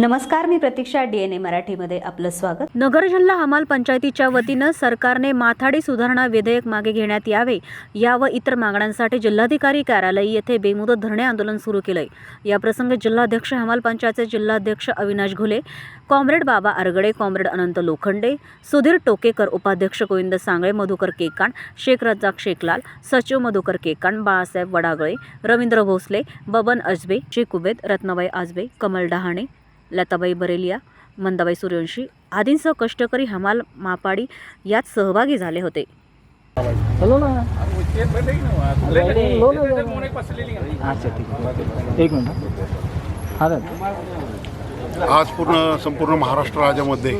नमस्कार मी प्रतीक्षा D N ए मराठीमध्ये आपलं स्वागत. नगर जिल्हा हमाल पंचायतीच्या वतीनं सरकारने माथाडी सुधारणा विधेयक मागे घेण्यात यावे या व इतर मागण्यांसाठी जिल्हाधिकारी कार्यालय येथे बेमुदत धरणे आंदोलन सुरू केलंय. याप्रसंगी जिल्हाध्यक्ष हमाल पंचायतचे जिल्हाध्यक्ष अविनाश घुले कॉम्रेड बाबा आरगडे कॉम्रेड अनंत लोखंडे सुधीर टोकेकर उपाध्यक्ष गोविंद सांगळे मधुकर केकाण शेख रज्जाक शेखलाल सचिव मधुकर केकाण बाळासाहेब वडागळे रवींद्र भोसले बबन अजबे शेख कुबेद रत्नाबाई आजबे कमल डहाणे लताबाई बरेलिया मंदाबाई सूर्यवंशी आदींसह कष्टकरी हमाल मापाडी यात सहभागी झाले होते. हॅलो ना. एक मिनिट हा. आज पूर्ण संपूर्ण महाराष्ट्र राज्यामध्ये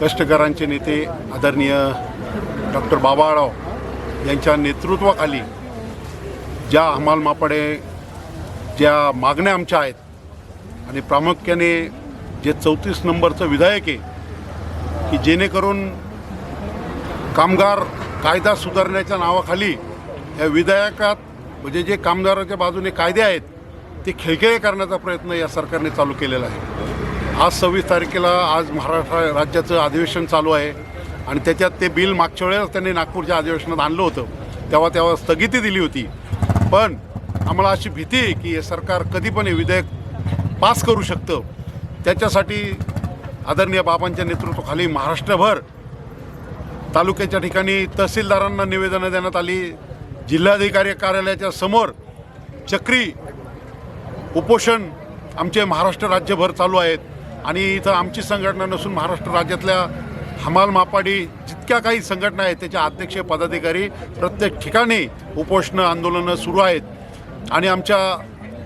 कष्टकरांचे नेते आदरणीय डॉक्टर बाबाराव यांच्या नेतृत्वाखाली ज्या हमाल मापाडे ज्या मागण्या आमच्या आहेत आणि प्रामुख्याने जे चौतीस नंबरचं विधायक आहे की जेणेकरून कामगार कायदा सुधारण्याच्या नावाखाली या विधेयकात म्हणजे जे कामगाराच्या बाजूने कायदे आहेत ते खेळखेळे करण्याचा प्रयत्न या सरकारने चालू केलेला आहे. आज सव्वीस तारखेला आज महाराष्ट्र राज्याचं अधिवेशन चालू आहे आणि त्याच्यात ते बिल मागच्या वेळेस त्यांनी नागपूरच्या अधिवेशनात आणलं होतं. तेव्हा तेव्हा स्थगिती दिली होती. पण आम्हाला अशी भीती आहे की हे सरकार कधी पण हे विधेयक पास करू शकतं. त्याच्यासाठी आदरणीय बाबांच्या नेतृत्वाखाली महाराष्ट्रभर तालुक्याच्या ठिकाणी तहसीलदारांना निवेदनं देण्यात आली. जिल्हाधिकारी कार्यालयाच्या समोर चक्री उपोषण आमचे महाराष्ट्र राज्यभर चालू आहेत. आणि इथं आमची संघटना नसून महाराष्ट्र राज्यातल्या हमाल मापाडी जितक्या काही संघटना आहेत त्याच्या अध्यक्ष पदाधिकारी प्रत्येक ठिकाणी उपोषणं आंदोलनं सुरू आहेत. आणि आमच्या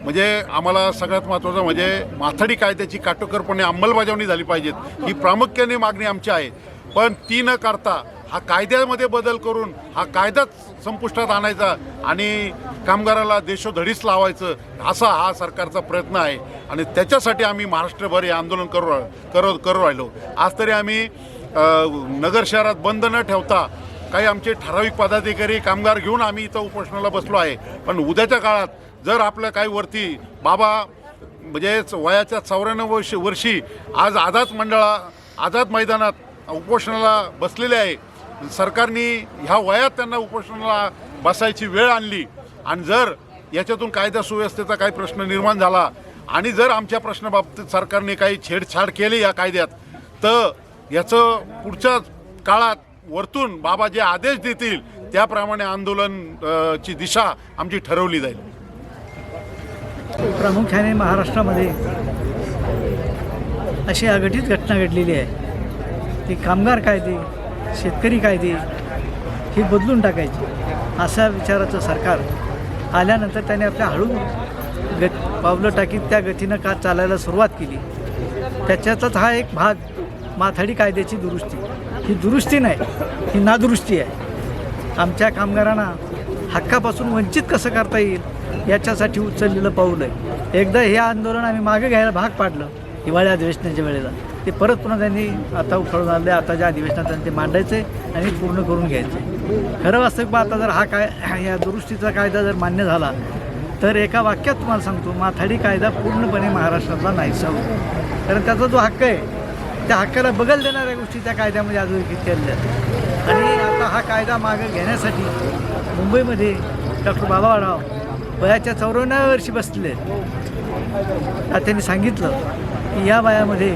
म्हणजे आम्हाला सगळ्यात महत्त्वाचं म्हणजे माथाडी कायद्याची काटोकरपणे अंमलबजावणी झाली पाहिजेत. ही प्रामुख्याने मागणी आमची आहे. पण ती न करता हा कायद्यामध्ये बदल करून हा कायदाच संपुष्टात आणायचा आणि कामगाराला देशोधडीच लावायचं असा हा सरकारचा प्रयत्न आहे. आणि त्याच्यासाठी आम्ही महाराष्ट्रभर हे आंदोलन करू करू करू राहिलो. आज तरी आम्ही नगर शहरात बंद न ठेवता काही आमचे ठराविक पदाधिकारी कामगार घेऊन आम्ही इथं उपोषणाला बसलो आहे. पण उद्याच्या काळात जर आपलं काही वरती बाबा म्हणजे वयाच्या चौऱ्याण्णव वर्ष वर्षी आज आझाद मंडळा आझाद मैदानात उपोषणाला बसलेले आहे. सरकारने ह्या वयात त्यांना उपोषणाला बसायची वेळ आणली. आणि जर याच्यातून कायदा सुव्यवस्थेचा काही प्रश्न निर्माण झाला आणि जर आमच्या प्रश्नाबाबतीत सरकारने काही छेडछाड केली या कायद्यात तर याचं पुढच्या काळात वरतून बाबा जे आदेश देतील त्याप्रमाणे आंदोलन ची दिशा आमची ठरवली जाईल. प्रामुख्याने महाराष्ट्रामध्ये अशी अघटित घटना घडलेली आहे. की कामगार कायदे शेतकरी कायदे हे बदलून टाकायचे. अशा विचाराचं सरकार आल्यानंतर त्याने आपल्या हळू गत पावलं टाकीत त्या गतीनं का चालायला सुरुवात केली. त्याच्यातच हा एक भाग माथाडी कायद्याची दुरुस्ती. ही दुरुस्ती नाही ही नादुरुस्ती आहे. आमच्या कामगारांना हक्कापासून वंचित कसं करता येईल याच्यासाठी उचललेलं पाऊल आहे. एकदा हे आंदोलन आम्ही मागे घ्यायला भाग पाडलं हिवाळी अधिवेशनाच्या वेळेला. ते परत पुन्हा त्यांनी आता उखळून आले आता ज्या अधिवेशनात त्यांनी ते मांडायचे आणि पूर्ण करून घ्यायचे. खरं वास्तविक आता जर हा काय या दुरुस्तीचा कायदा जर मान्य झाला तर एका वाक्यात तुम्हाला सांगतो माथाडी कायदा पूर्णपणे महाराष्ट्रातला नाहीसा होतो. कारण त्याचा जो हक्क आहे त्या हक्काला बगल देणाऱ्या गोष्टी त्या कायद्यामध्ये अधोरेखित केलेल्या आहेत. आणि आता हा कायदा मागं घेण्यासाठी मुंबईमध्ये डॉक्टर बाबा राव वयाच्या चौऱ्याण्णव्या वर्षी बसले आहेत. आता त्यांनी सांगितलं की या वयामध्ये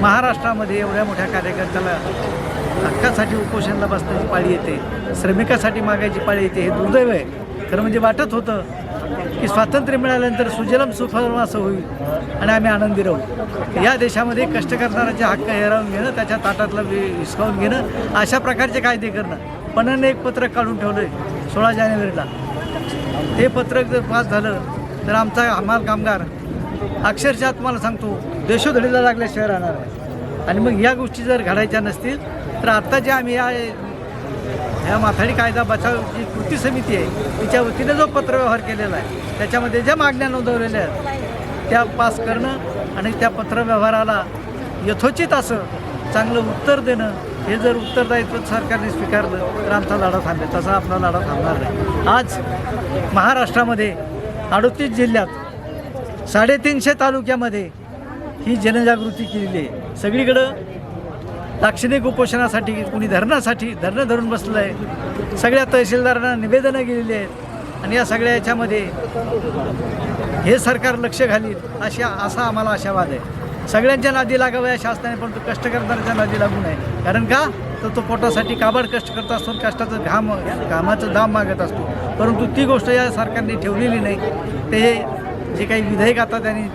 महाराष्ट्रामध्ये एवढ्या मोठ्या कार्यकर्त्याला हक्कासाठी उपोषणाला बसण्याची पाळी येते श्रमिकासाठी मागायची पाळी येते हे दुर्दैव आहे. खरं म्हणजे वाटत होतं की स्वातंत्र्य मिळाल्यानंतर सुजलम सुफलम असं होईल आणि आम्ही आनंदी राहू. या देशामध्ये कष्ट करणाऱ्याचे हक्क हेरावून घेणं त्याच्या ताटातलं हिसकावून घेणं अशा प्रकारचे कायदे करणं. पणाने एक पत्रक काढून ठेवलं आहे सोळा जानेवारीला. ते पत्रक जर पास झालं तर आमचा हमाल कामगार अक्षरशः तुम्हाला सांगतो देशोधडीला लागल्याशिवाय राहणार आहे आणि मग या गोष्टी जर घडायच्या नसतील तर आत्ता जे आम्ही या ह्या माथाडी कायदा बचाव जी कृती समिती आहे तिच्या वतीने जो पत्रव्यवहार केलेला आहे त्याच्यामध्ये ज्या मागण्या नोंदवलेल्या आहेत त्या पास करणं आणि त्या पत्रव्यवहाराला यथोचित असं चांगलं उत्तर देणं हे जर उत्तरदायित्व सरकारने स्वीकारलं तर आमचा लढा थांबेल. तसा आपला लढा थांबणार नाही. आज महाराष्ट्रामध्ये अडतीस जिल्ह्यात साडेतीनशे तालुक्यामध्ये ही जनजागृती केलेली आहे. सगळीकडं लाक्षणिक उपोषणासाठी कुणी धरणासाठी धरणं धरून बसलं आहे सगळ्या तहसीलदारांना निवेदनं गेलेली आहेत. आणि या सगळ्या याच्यामध्ये हे सरकार लक्ष घालील अशा असा आम्हाला आशावाद आहे. सगळ्यांच्या नादी लागावं या शासनाने पण तो कष्ट करणाऱ्याच्या नादी लागू नये. कारण का? तर तो पोटासाठी काबाड कष्ट करत असतो कष्टाचं घाम घामाचं दाम मागत असतो. परंतु ती गोष्ट या सरकारने ठेवलेली नाही. ते जे काही विधेयक आता त्यांनी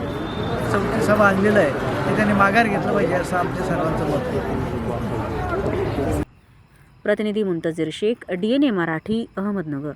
चौथी सभा आणलेलं आहे ते त्यांनी माघार घेतलं पाहिजे असं आमच्या सर्वांचं मत प्रतिनिधी Muntazir Shaikh D N A Marathi Ahmednagar.